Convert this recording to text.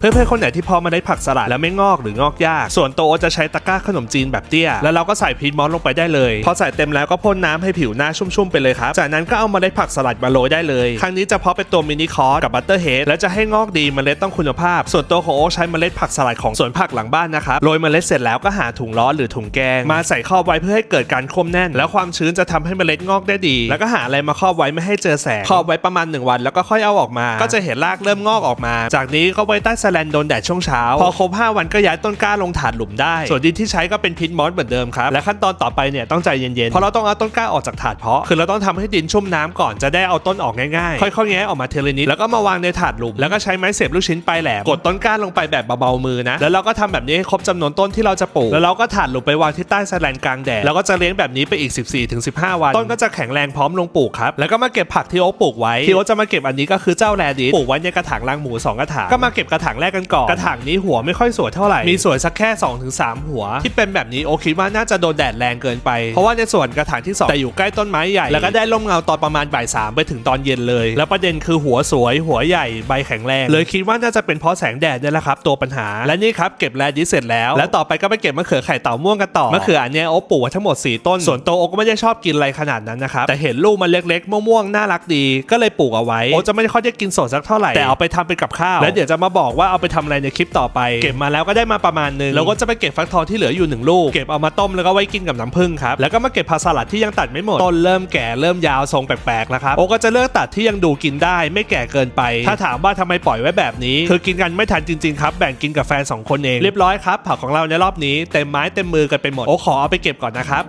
เพื่อนๆคนไหนที่พอมาได้ผักสลัดแล้วไม่งอกหรืองอกยาก ส่วนโอ๊ตจะใช้ตะกร้าขนมจีนแบบเตี้ย แล้วเราก็ใส่พีทมอสลงไปได้เลย พอใส่เต็มแล้วก็พ่นน้ำให้ผิวหน้าชุ่มๆไปเลยครับ จากนั้นก็เอามาได้ผักสลัดมาโรยได้เลย ครั้งนี้จะเพาะเป็นตัวมินิคอร์สกับบัตเตอร์เฮดและจะให้งอกดีเมล็ดต้องคุณภาพ ส่วนตัวของโอใช้เมล็ดผักสลัดของสวนผักหลังบ้านนะครับ โรยเมล็ดเสร็จแล้วก็หาถุงร้อนหรือถุงแกง มาใส่ครอบไว้เพื่อให้เกิดการคมแน่น แล้วความชื้นจะทำให้เมล็ดงอกได้ดี แล้วก็หาอะไรมาครอบไว้ไม่ให้เจอแสง ครอบไว้ประมาณ1วันแล้วก็ค่อยเอาออกมา ก็จะเห็นรากเริ่มงอกออกมา จากนี้ก็ไว้ใต้แสแลนโดนแดดช่วงเช้า พอครบ 5 วันก็ย้ายต้นกล้าลงถาดหลุมได้ ส่วนดินที่ใช้ก็เป็นพิษมอสเหมือนเดิมครับ และขั้นตอนต่อไปเนี่ยต้องใจเย็นๆ เพราะเราต้องเอาต้นกล้าออกจากถาดเพาะ คือเราต้องทำให้ดินชุ่มน้ำก่อนจะได้เอาต้นออกง่ายๆ ค่อยๆแงะออกมาเทเลนิดแล้วก็มาวางในถาดหลุม แล้วก็ใช้ไม้เสียบลูกชิ้นปลายแหลมกดต้นกล้าลงไปแบบเบาๆมือนะ แล้วเราก็ทำแบบนี้ให้ครบจำนวนต้นที่เราจะปลูก แล้วเราก็ถาดหลุมไปวางที่ใต้แสแลนกลางแดด แล้วก็จะเลี้ยงแบบนี้ไปอีก 14-15 วัน ต้นก็จะแข็งแรงพร้อมลงปลูกครับ แล้วก็มาเก็บผักที่โอ๊ปลูกไว้ ที่โอ๊จะมาเก็บอันนี้ก็คือเจ้าแรดิสปลูกไว้ในกระถางรังหมูสองกระถาง ก็มาเก็บกระถางแรกกันก่อน กระถางนี้หัวไม่ค่อยสวยเท่าไหร่ มีสวยสักแค่ 2-3 หัว ที่เป็นแบบนี้โอ๊คคิดว่าน่าจะโดนแดดแรงเกินไป เพราะว่าในส่วนกระถางที่สองแต่อยู่ใกล้ต้นไม้ใหญ่ แล้วก็ได้ร่มเงาตอนประมาณบ่ายสามไปถึงตอนเย็นเลย แล้วประเด็นคือหัวสวย หัวใหญ่ใบแข็งแรง เลยคิดว่าน่าจะเป็นเพราะแสงแดดเนี่ยแหละครับตัวปัญหา และนี่ครับเก็บแรดิสเสร็จแล้ว แล้วต่อไปก็ไปเก็บมะเขือไข่เต่าม่วงกันต่อ มะเขืออันเนี้ยโอ๊คปลูกไว้ทั้งหมด 4 ต้น ส่วนตัวโอ๊คก็ไม่ได้ชอบกินอะไรขนาดนั้นนะครับ แต่เห็นลูกมันเล็กๆ ม่วงๆ น่ารักดี ก็เลยปลูกเอาไว้ โอ๊คจะไม่ค่อยได้กินสดสักเท่าไหร่ แต่เอาไปทำเป็นกับข้าว แล้วเดี๋ยวจะมาบอกว่าเอาไปทำอะไรในคลิปต่อไป เก็บมาแล้วก็ได้มาประมาณนึงแล้วก็จะไปเก็บฟักทองที่เหลืออยู่หนึ่งลูกเก็บเอามาต้มแล้วก็ไว้กินกับน้ำผึ้งครับแล้วก็มาเก็บผักสลัดที่ยังตัดไม่หมดต้นเริ่มแก่เริ่มยาวทรงแปลกๆแล้วครับโอ๊คก็จะเลือกตัดที่ยังดูกินได้ ไม่แก่เกินไป ถ้าถามว่าทำไมปล่อยไว้แบบนี้ คือกินกันไม่ทันจริงๆครับแบ่งกินกับแฟนสองคนเองเรียบร้อยครับผักของเราในรอบนี้เต็มไม้เต็มมือกันไปหมดโอ๊คขอเอาไปเก็บก่อนนะครับ